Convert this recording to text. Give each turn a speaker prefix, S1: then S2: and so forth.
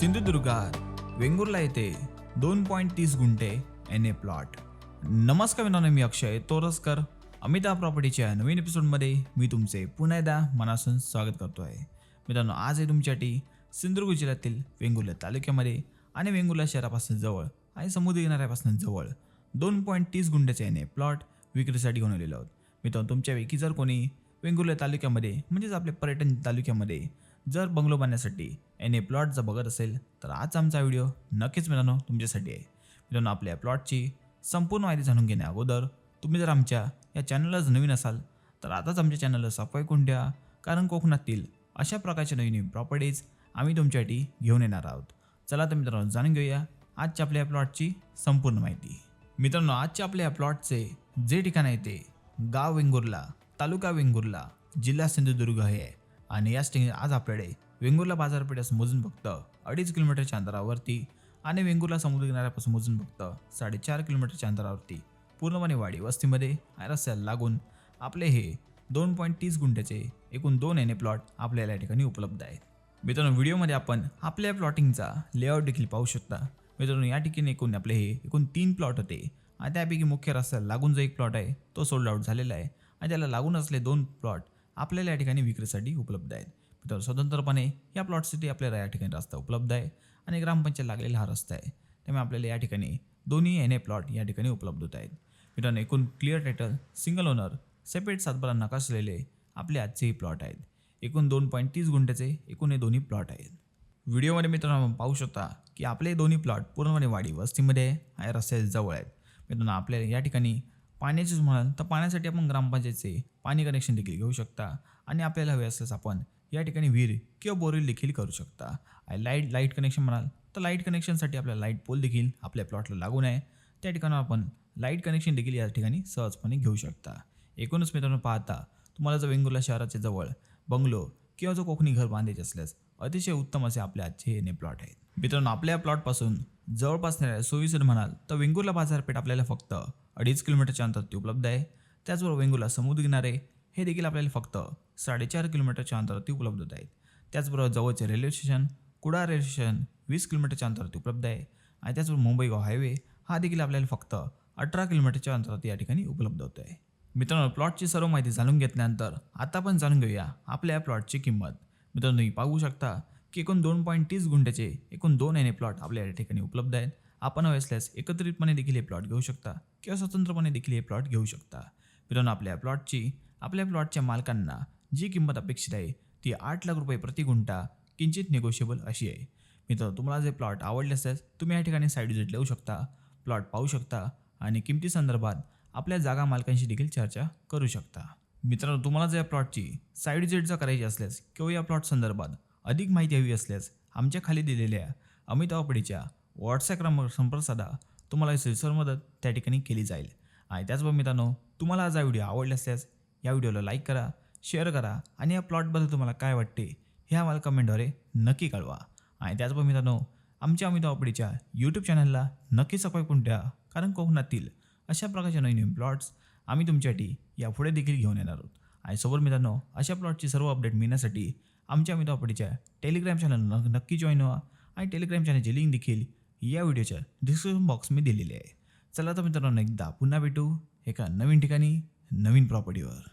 S1: सिंधुदुर्गात वेंगुर्ला येथे दोन पॉईंट तीस गुंठे एन ए प्लॉट नमस्कार मित्रांनो मी अक्षय तोरसकर. अमिता प्रॉपर्टीच्या नवीन एपिसोडमध्ये मी तुमचे पुन्हा एकदा मनासून स्वागत करतो आहे मित्रांनो आज आहे तुमच्यासाठी सिंधुदुर्ग जिल्ह्यातील वेंगुर्ला तालुक्यामध्ये आणि वेंगुर्ला शहरापासून जवळ आणि समुद्र किनाऱ्यापासून जवळ दोन पॉईंट तीस गुंठ्याचे एन ए प्लॉट विक्रीसाठी घेऊन आलेलो आहोत. मित्रांनो तुमच्यापैकी जर कोणी वेंगुर्ला तालुक्यामध्ये म्हणजेच आपल्या पर्यटन तालुक्यामध्ये जर बंगलो बांधण्यासाठी एन ए प्लॉट जर बघत असेल तर आज आमचा व्हिडिओ नक्कीच मित्रांनो तुमच्यासाठी आहे. मित्रांनो आपल्या प्लॉटची संपूर्ण माहिती जाणून घेण्या अगोदर तुम्ही जर आमच्या या चॅनलला जर नवीन असाल तर आताच आमच्या चॅनलला सबस्क्राईब करून द्या कारण कोकणातील अशा प्रकारच्या नवीन नवीन प्रॉपर्टीज आम्ही तुमच्यासाठी घेऊन येणार आहोत. चला तर मित्रांनो जाणून घेऊया आजच्या आपल्या प्लॉटची संपूर्ण माहिती. मित्रांनो आजच्या आपल्या या प्लॉटचे जे ठिकाण आहे ते गाव वेंगुर्ला तालुका वेंगुर्ला जिल्हा सिंधुदुर्ग हे आहे. आणि याच ठिकाणी आज आपल्याकडे वेंगुर्ला बाजारपेठेस मोजून फक्त अडीच किलोमीटरच्या अंतरावरती आणि वेंगुर्ला समुद्र किनाऱ्यापासून मोजून फक्त साडेचार किलोमीटरच्या अंतरावरती पूर्णपणे वाडी वस्तीमध्ये रस्त्याला लागून आपले हे दोन पॉईंट तीस गुंठ्याचे एकूण दोन एन ए प्लॉट आपल्याला या ठिकाणी उपलब्ध आहेत. मित्रांनो व्हिडिओमध्ये आपण आपल्या प्लॉटिंगचा लेआउट देखील पाहू शकता. मित्रांनो या ठिकाणी एकूण आपले हे एकूण तीन प्लॉट होते आणि त्यापैकी मुख्य रस्त्याला लागून जो एक प्लॉट आहे तो सोल्ड आउट झालेला आहे. आणि त्याला लागून असले दोन प्लॉट आपल्याला या ठिकाणी विक्रीसाठी उपलब्ध आहेत. मित्रांनो स्वतंत्रपणे या प्लॉटसाठी आपल्याला या ठिकाणी रस्ता उपलब्ध आहे आणि ग्रामपंचायत लागलेला हा रस्ता आहे. त्यामुळे आपल्याला या ठिकाणी दोन्ही एन ए प्लॉट या ठिकाणी उपलब्ध होत आहेत. मित्रांनो एकूण clear title single owner separate सातबारा नकासलेले आपले आजचेही प्लॉट आहेत. एकूण दोन पॉईंट तीस गुंठ्याचे एकूण हे दोन्ही प्लॉट आहेत. व्हिडिओमध्ये मित्रांनो आपण पाहू शकता की आपले दोन्ही प्लॉट पूर्णपणे वाडी वस्तीमध्ये आहे. रस्त्याच्या जवळ आहेत. मित्रांनो आपल्याला या ठिकाणी पाण्याचीच म्हणाल तर पाण्यासाठी आपण ग्रामपंचायतचे पाणी कनेक्शन देखील घेऊ शकता. आणि आपल्याला हवे असल्यास आपण या ठिकाणी विहीर किंवा बोरवेल देखील करू शकता. आणि लाइट लाइट कनेक्शन म्हणाल तर लाइट कनेक्शनसाठी आपल्याला लाइट पोल देखील आपल्या प्लॉटला लागून आहे. त्या ठिकाणी आपण लाइट कनेक्शन देखील या ठिकाणी सहजपणे घेऊ शकता. एकूणच मित्रांनो पाहता तुम्हाला जर वेंगुर्ला शहराच्या जवळ बंगलो किंवा जो कोकणी घर बांधायचे असल्यास अतिशय उत्तम असे आपले आजचे हे प्लॉट आहेत. मित्रांनो आपल्या प्लॉटपासून जवळपास असणाऱ्या सोयीसर म्हणाल तर वेंगुर्ला बाजारपेठ आपल्याला फक्त अडीच किलोमीटरच्या अंतरावरती उपलब्ध आहे. त्याचबरोबर वेंगुर्ला समुद्र किनारे हे देखील आपल्याला फक्त साडेचार किलोमीटरच्या अंतरावरती उपलब्ध होत आहेत. त्याचबरोबर जवळचे railway station Kudal railway station वीस किलोमीटरच्या अंतरावरती उपलब्ध आहे. आणि त्याचबरोबर मुंबई गोवा हायवे हा देखील आपल्याला फक्त अठरा किलोमीटरच्या अंतरावरती या ठिकाणी उपलब्ध होतो आहे. मित्रांनो प्लॉटची सर्व माहिती जाणून घेतल्यानंतर आता पण जाणून घेऊया आपल्या या प्लॉटची किंमत. मित्रांनो तुम्ही पाहू शकता की एकूण दोन पॉईंट तीस गुंठ्याचे एकूण दोन एन ए प्लॉट आपल्या या ठिकाणी उपलब्ध आहेत. आपण हवे असल्यास एकत्रितपणे देखील हे प्लॉट घेऊ शकता किंवा स्वतंत्रपणे देखील हे प्लॉट घेऊ शकता. मित्रांनो आपल्या प्लॉटची आपल्या प्लॉटच्या मालकांना जी किंमत अपेक्षित आहे ती आठ लाख रुपये प्रति गुंठा किंचित निगोशिएबल अशी आहे. मित्रांनो तुम्हाला जे प्लॉट आवडले असल्यास तुम्ही या ठिकाणी साईड विजिट लावू शकता प्लॉट पाहू शकता आणि किमती संदर्भात आपल्या जागा मालकांशी देखील चर्चा करू शकता. मित्रांनो तुम्हाला जर या प्लॉटची साईड विजिट जर करायची असल्यास किंवा या प्लॉट संदर्भात अधिक माहिती हवी असल्यास आमच्या खाली दिलेल्या अमित आवडीच्या व्हॉट्सॲप क्रमांक संपर्क साधा तुम्हाला सिरसर मदत त्या ठिकाणी केली जाईल. आणि त्याचबरोबर मित्रांनो तुम्हाला आज हा व्हिडिओ आवडला असल्यास या व्हिडिओला लाईक करा शेअर करा आणि या प्लॉटबद्दल तुम्हाला काय वाटते हे आम्हाला कमेंटद्वारे नक्की कळवा. आणि त्याचबरोबर मित्रांनो आमच्या अमित आवडीच्या यूट्यूब चॅनलला नक्की सबस्क्राईब करून द्या कारण कोकणातील अशा प्रकारच्या नवीन नवीन प्लॉट्स आम्ही तुमच्यासाठी यापुढे देखील घेऊन येणार आहोत. आणि सोबत मित्रांनो अशा प्लॉटची सर्व अपडेट मिळण्यासाठी आमच्या अमित टेलिग्राम चॅनल नक्की जॉईन व्हा आणि टेलिग्राम चॅनलची लिंक देखील या व्हिडिओच्या डिस्क्रिप्शन बॉक्समध्ये दिलेली आहे. चला तर मित्रांनो एकदा पुन्हा भेटू एका नवीन ठिकाणी नवीन प्रॉपर्टीवर